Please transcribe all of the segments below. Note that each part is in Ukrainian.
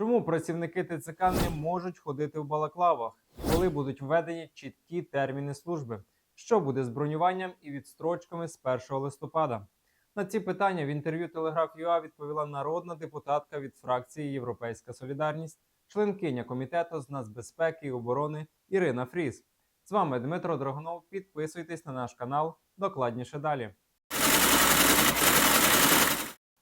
Чому працівники ТЦК не можуть ходити в балаклавах? Коли будуть введені чіткі терміни служби? Що буде з бронюванням і відстрочками з 1 листопада? На ці питання в інтерв'ю Телеграф ЮА відповіла народна депутатка від фракції Європейська Солідарність, членкиня комітету з нацбезпеки і оборони Ірина Фріз. З вами Дмитро Драгунов. Підписуйтесь на наш канал. Докладніше далі.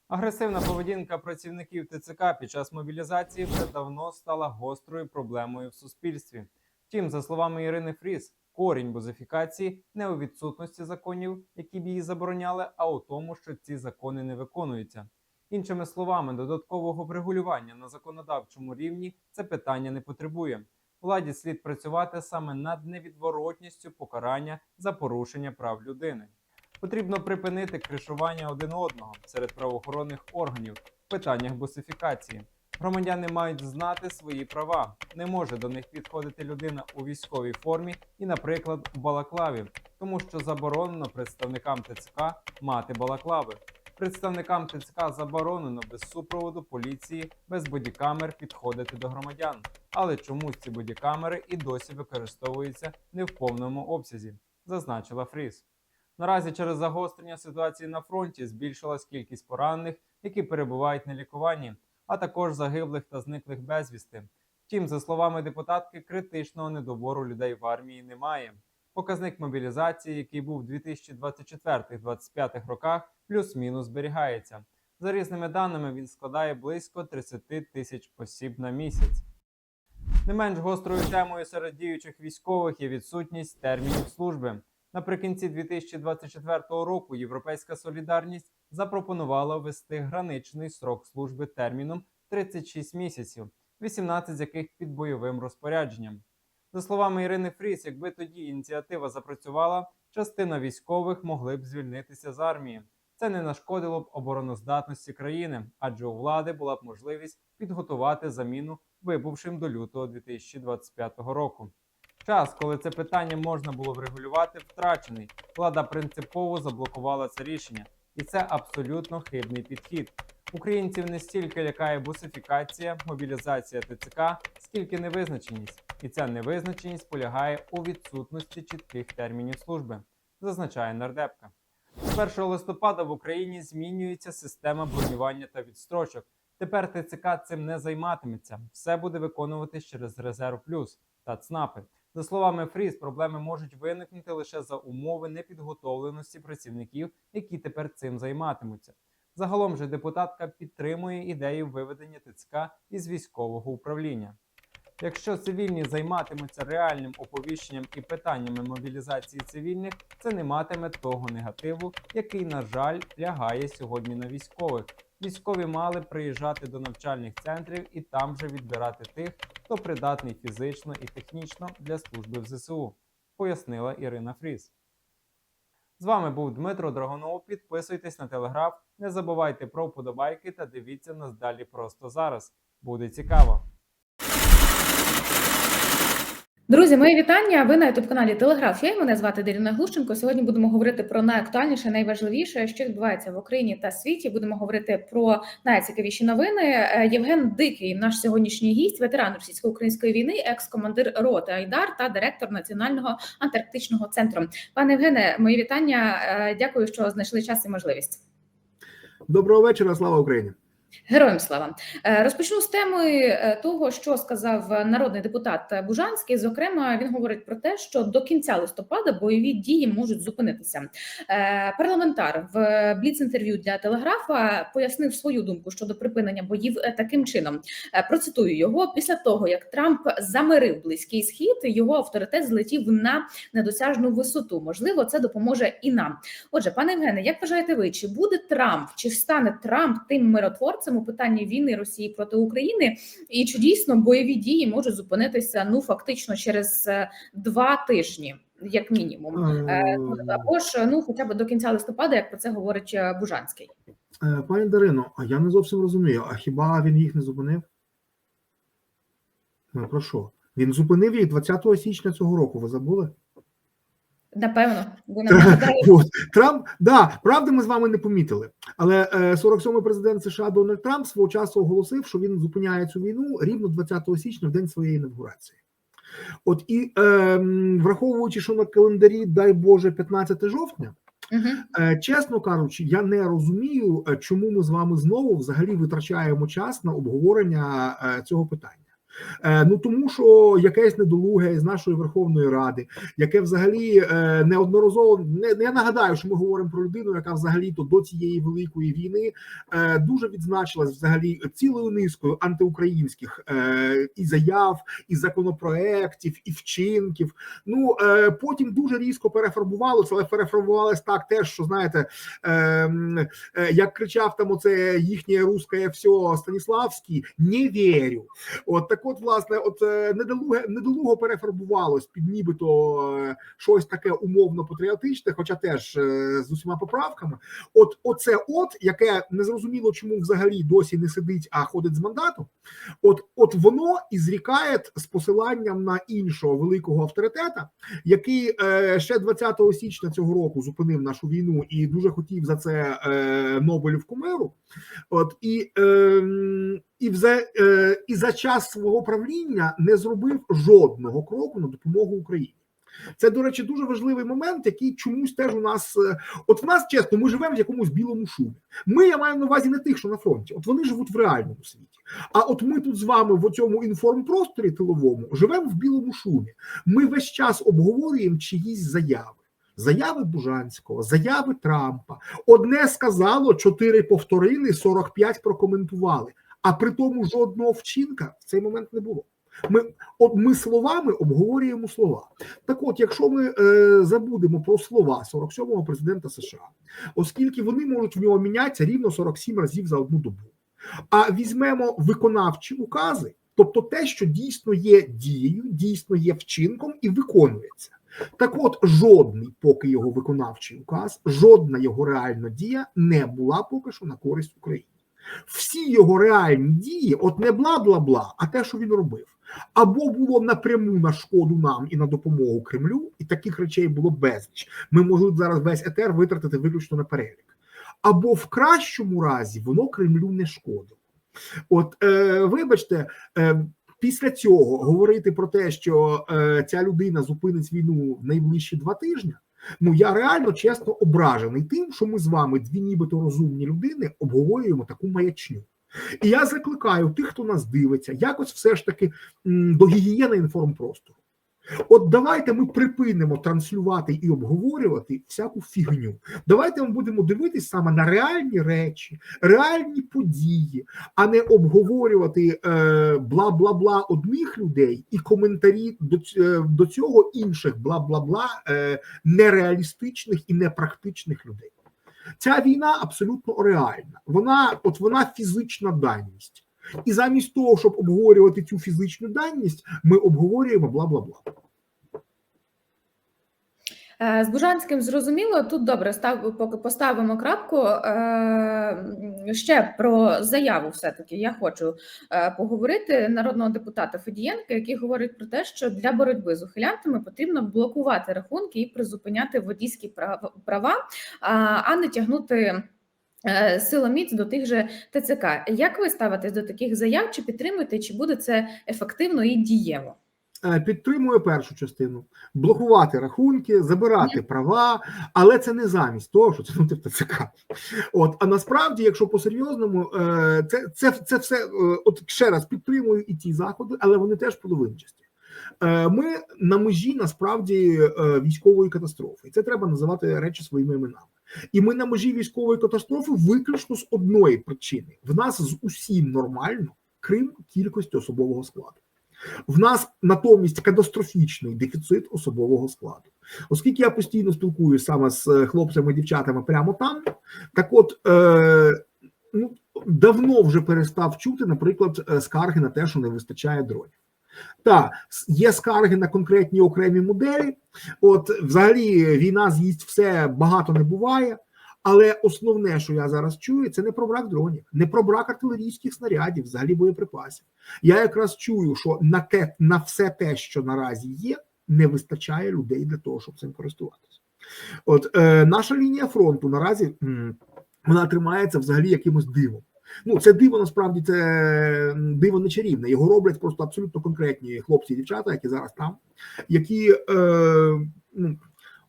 Агресивна поведінка працівників ТЦК під час мобілізації вже давно стала гострою проблемою в суспільстві. Втім, за словами Ірини Фріз, корінь бозифікації не у відсутності законів, які б її забороняли, а у тому, що ці закони не виконуються. Іншими словами, додаткового врегулювання на законодавчому рівні це питання не потребує. Владі слід працювати саме над невідворотністю покарання за порушення прав людини. Потрібно припинити кришування один одного серед правоохоронних органів в питаннях босифікації. Громадяни мають знати свої права. Не може до них підходити людина у військовій формі і, наприклад, у балаклаві, тому що заборонено представникам ТЦК мати балаклави. Представникам ТЦК заборонено без супроводу поліції, без бодікамер підходити до громадян. Але чомусь ці бодікамери і досі використовуються не в повному обсязі, зазначила Фріз. Наразі через загострення ситуації на фронті збільшилась кількість поранених, які перебувають на лікуванні, а також загиблих та зниклих безвісти. Втім, за словами депутатки, критичного недобору людей в армії немає. Показник мобілізації, який був у 2024-2025 роках, плюс-мінус зберігається. За різними даними, він складає близько 30 тисяч осіб на місяць. Не менш гострою темою серед діючих військових є відсутність термінів служби. Наприкінці 2024 року Європейська солідарність запропонувала ввести граничний срок служби терміном 36 місяців, 18 з яких під бойовим розпорядженням. За словами Ірини Фріс, якби тоді ініціатива запрацювала, частина військових могли б звільнитися з армії. Це не нашкодило б обороноздатності країни, адже у влади була б можливість підготувати заміну вибувшим до лютого 2025 року. Час, коли це питання можна було врегулювати, втрачений. Влада принципово заблокувала це рішення, і це абсолютно хибний підхід. Українців не стільки лякає бусифікація, мобілізація ТЦК, скільки невизначеність, і ця невизначеність полягає у відсутності чітких термінів служби, зазначає нардепка. З 1 листопада в Україні змінюється система бронювання та відстрочок. Тепер ТЦК цим не займатиметься. Все буде виконуватись через резерв плюс та ЦНАПи. За словами Фріз, проблеми можуть виникнути лише за умови непідготовленості працівників, які тепер цим займатимуться. Загалом же депутатка підтримує ідею виведення ТЦК із військового управління. Якщо цивільні займатимуться реальним оповіщенням і питаннями мобілізації цивільних, це не матиме того негативу, який, на жаль, лягає сьогодні на військових. Військові мали приїжджати до навчальних центрів і там же відбирати тих, хто придатний фізично і технічно для служби в ЗСУ, пояснила Ірина Фріз. З вами був Дмитро Драгонов. Підписуйтесь на телеграф, не забувайте про вподобайки та дивіться нас далі просто зараз. Буде цікаво. Друзі, мої вітання. Ви на ютуб каналі Телеграф. Я і мене звати Даріна Глущенко. Сьогодні будемо говорити про найактуальніше, найважливіше, що відбувається в Україні та світі. Будемо говорити про найцікавіші новини. Е, Євген Дикий, наш сьогоднішній гість, ветеран російсько-української війни, екс-командир роти Айдар та директор Національного антарктичного центру. Пане Євгене, мої вітання. Е, Дякую, що знайшли час і можливість. Доброго вечора, слава Україні. Героям слава Е, розпочну з теми е, того, що сказав народний депутат Бужанський. Зокрема, він говорить про те, що до кінця листопада бойові дії можуть зупинитися. Е, Парламентар в бліц-інтерв'ю для телеграфа пояснив свою думку щодо припинення боїв таким чином. Процитую його після того, як Трамп замирив близький схід, його авторитет злетів на недосяжну висоту. Можливо, це допоможе і нам. Отже, пане Євгене, як вважаєте ви, чи буде Трамп, чи стане Трамп тим миротворцем у питанні війни Росії проти України, і чи дійсно бойові дії можуть зупинитися ну фактично через е, два тижні, як мінімум, Е, або ж ну хоча б до кінця листопада, як про це говорить е, Бужанський. Пані Дарино, а я не зовсім розумію. А хіба він їх не зупинив? Ну, про що? Він зупинив їх 20 січня цього року. Ви забули? Напевно, ви нам. Трамп, да, правда, ми з вами не помітили. Але е, 47-й президент США Дональд Трамп свого часу оголосив, що він зупиняє цю війну рівно 20 січня, в день своєї інавгурації. От і е, враховуючи, що на календарі, дай Боже, 15 жовтня. Е, Чесно кажучи, я не розумію, е, чому ми з вами знову взагалі витрачаємо час на обговорення е, цього питання. Е, Ну тому що якесь недолуге з нашої Верховної Ради, яке взагалі е, неодноразово не, я нагадаю, що ми говоримо про людину, яка взагалі то до цієї великої війни е, дуже відзначилась взагалі цілою низкою антиукраїнських і заяв, і законопроєктів, і вчинків. Ну потім дуже різко перефарбувалося, але перефарбувалось так теж, що знаєте, е, м, е, як кричав там оце їхнє русське все Станіславський, не вірю. От так, от, власне, от е, недолуге недолуго перефарбувалось під нібито е, щось таке умовно патріотичне, хоча теж е, з усіма поправками. От оце, от яке незрозуміло, чому взагалі досі не сидить, а ходить з мандату. От, от воно і зрікає з посиланням на іншого великого авторитета, який ще 20 січня цього року зупинив нашу війну і дуже хотів за це Нобелівку миру. От і, е, і, за, е, і за час свого правління не зробив жодного кроку на допомогу Україні. Це, до речі, дуже важливий момент, який чомусь теж у нас, е, от в нас чесно, ми живемо в якомусь білому шумі. Ми я маю на увазі не тих, що на фронті, от вони живуть в реальному світі. А от ми тут з вами в цьому інформпросторі тиловому живемо в білому шумі. Ми весь час обговорюємо чиїсь заяви. Заяви Бужанського, заяви Трампа. Одне сказало, чотири повторили, 45 прокоментували. А при тому жодного вчинка в цей момент не було. Ми, от ми словами обговорюємо слова. Так от, якщо ми е, забудемо про слова 47-го президента США, оскільки вони можуть в нього мінятися рівно 47 разів за одну добу, а візьмемо виконавчі укази, тобто те, що дійсно є дією, дійсно є вчинком і виконується. Так от, жодний поки його виконавчий указ, жодна його реальна дія не була поки що на користь Україні. Всі його реальні дії, от не бла бла бла, а те, що він робив, або було напряму на шкоду нам і на допомогу Кремлю, і таких речей було безліч. Ми могли б зараз весь етер витратити виключно на перелік. Або в кращому разі воно Кремлю не шкодило. От, е, вибачте, е, після цього говорити про те, що е, ця людина зупинить війну в найближчі два тижні. Ну я реально чесно ображений тим, що ми з вами, дві нібито розумні людини, обговорюємо таку маячню. І я закликаю тих, хто нас дивиться, якось все ж таки до гігієни інформпростору. От давайте ми припинимо транслювати і обговорювати всяку фігню. Давайте ми будемо дивитись саме на реальні речі, реальні події, а не обговорювати е, бла-бла-бла одних людей і коментарі до, е, до цього інших бла-бла-бла е, нереалістичних і непрактичних людей. Ця війна абсолютно реальна. Вона, от вона фізична даність. І замість того, щоб обговорювати цю фізичну даність, ми обговорюємо бла-бла-бла. Е, З Бужанським зрозуміло. Тут добре став поки поставимо крапку. Е, Ще про заяву. Все таки я хочу е, поговорити народного депутата Федієнка, який говорить про те, що для боротьби з ухилянтами потрібно блокувати рахунки і призупиняти водійські прав- права, а не тягнути. Е, Силоміць до тих же ТЦК. Як ви ставитесь до таких заяв? Чи підтримуєте, чи буде це ефективно і дієво? Е, Підтримує першу частину: блокувати рахунки, забирати права, але це не замість того, що тягнути в ТЦК. От а насправді, якщо по-серйозному, е, це, це, це все от ще раз підтримую і ті заходи, але вони теж половинчасті. Ми на межі насправді військової катастрофи, і це треба називати речі своїми іменами. І ми на межі військової катастрофи виключно з одної причини: в нас з усім нормально, крім кількості особового складу. В нас натомість катастрофічний дефіцит особового складу. Оскільки я постійно спілкуюся саме з е, хлопцями і дівчатами прямо там, так от е, ну, давно вже перестав чути, наприклад, е, скарги на те, що не вистачає дронів. Так, є скарги на конкретні окремі моделі. От, взагалі, війна з'їсть все багато не буває. Але основне, що я зараз чую, це не про брак дронів, не про брак артилерійських снарядів, взагалі боєприпасів. Я якраз чую, що на те, на все те, що наразі є, не вистачає людей для того, щоб цим користуватися. От е, наша лінія фронту наразі м, вона тримається взагалі якимось дивом. Ну, це диво насправді це диво не чарівне. Його роблять просто абсолютно конкретні хлопці і дівчата, які зараз там, які е, ну,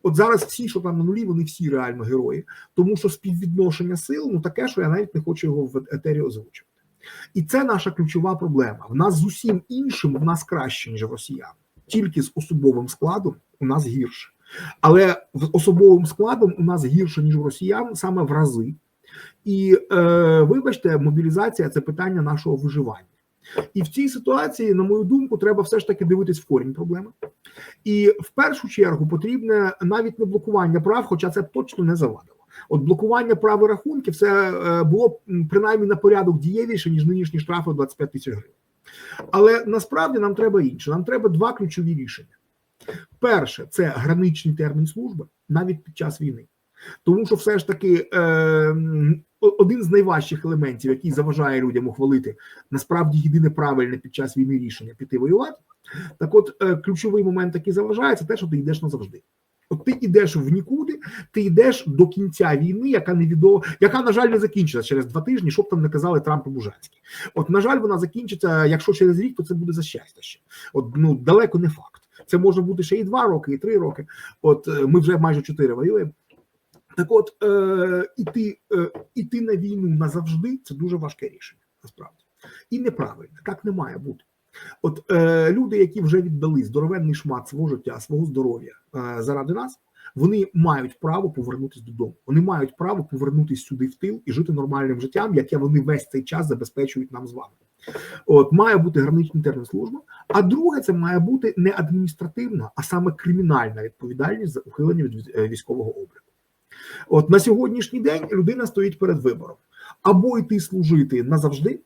от зараз всі, що там на нулі, вони всі реально герої, тому що співвідношення сил ну таке, що я навіть не хочу його в етері озвучувати. І це наша ключова проблема. В нас з усім іншим в нас краще, ніж в росіян. Тільки з особовим складом у нас гірше. Але з особовим складом у нас гірше, ніж у росіян, саме в рази. І е, вибачте, мобілізація це питання нашого виживання. І в цій ситуації, на мою думку, треба все ж таки дивитись в корінь проблеми. І в першу чергу потрібне навіть не блокування прав, хоча це б точно не завадило. От блокування прав і рахунків це е, було принаймні на порядок дієвіше, ніж нинішні штрафи 25 тисяч гривень. Але насправді нам треба інше. Нам треба два ключові рішення. Перше, це граничний термін служби навіть під час війни. Тому що все ж таки е, один з найважчих елементів, який заважає людям ухвалити насправді єдине правильне під час війни рішення піти воювати. Так, от е, ключовий момент, який заважає, це те, що ти йдеш назавжди. От ти йдеш в нікуди, ти йдеш до кінця війни, яка невідомо, яка на жаль не закінчиться через два тижні, щоб там не казали Трамп і Бужанський. От на жаль, вона закінчиться. Якщо через рік, то це буде за щастя ще. От ну далеко не факт. Це може бути ще і два роки, і три роки. От е, ми вже майже чотири воюємо. Так, от е, іти, е, іти на війну назавжди це дуже важке рішення, насправді і неправильне. Так не має бути. От е, люди, які вже віддали здоровенний шмат свого життя, свого здоров'я е, заради нас, вони мають право повернутися додому. Вони мають право повернутися сюди в тил і жити нормальним життям, яке вони весь цей час забезпечують нам з вами. От має бути граничний термін служби. А друге, це має бути не адміністративна, а саме кримінальна відповідальність за ухилення від військового обліку. От на сьогоднішній день людина стоїть перед вибором: або йти служити назавжди,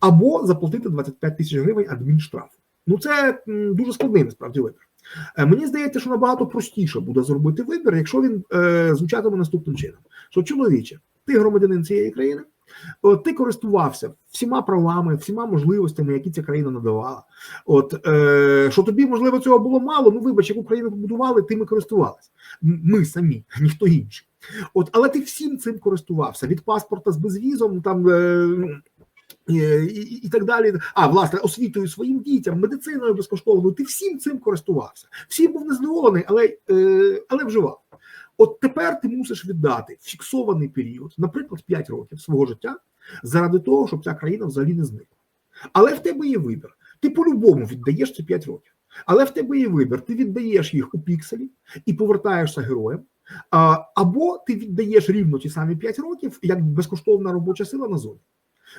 або заплатити 25 тисяч гривень адмінштрафу. Ну це дуже складний насправді вибір. Е, Мені здається, що набагато простіше буде зробити вибір, якщо він е, звучатиме наступним чином: що чоловіче, ти громадянин цієї країни, от, ти користувався всіма правами, всіма можливостями, які ця країна надавала. От е, що тобі можливо цього було мало. Ну вибач, яку країну побудували, тим і користувалися. Ми самі, ніхто інший. От, але ти всім цим користувався від паспорта з безвізом, там е, ну, і, і, і так далі. А власне освітою своїм дітям, медициною безкоштовною. Ти всім цим користувався. Всім був незадоволений, але, е, але вживав. От тепер ти мусиш віддати фіксований період, наприклад, 5 років свого життя, заради того, щоб ця країна взагалі не зникла. Але в тебе є вибір. Ти по-любому віддаєш ці 5 років. Але в тебе є вибір. Ти віддаєш їх у пікселі і повертаєшся героєм. Або ти віддаєш рівно ті самі 5 років як безкоштовна робоча сила на зоні.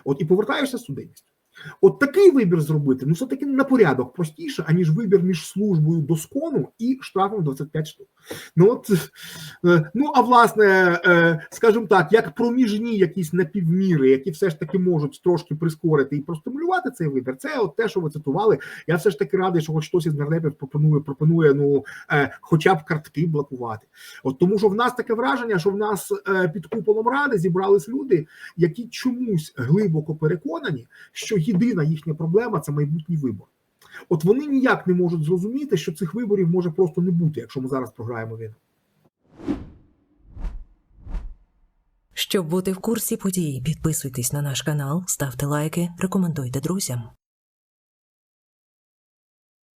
От і повертаєшся з судимістю. От такий вибір зробити, ну все-таки на порядок простіше, аніж вибір між службою до скону і штрафом 25 штук. Ну от е, ну а власне, е, скажімо так, як проміжні якісь напівміри, які все ж таки можуть трошки прискорити і простимулювати цей вибір, це от те, що ви цитували. Я все ж таки радий, що хоч хтось із нардепів пропонує, пропонує ну е, хоча б картки блокувати. От тому, що в нас таке враження, що в нас під куполом ради зібрались люди, які чомусь глибоко переконані, що єдина їхня проблема це майбутній вибор. От вони ніяк не можуть зрозуміти, що цих виборів може просто не бути, якщо ми зараз програємо війну. Щоб бути в курсі подій, підписуйтесь на наш канал, ставте лайки, рекомендуйте друзям.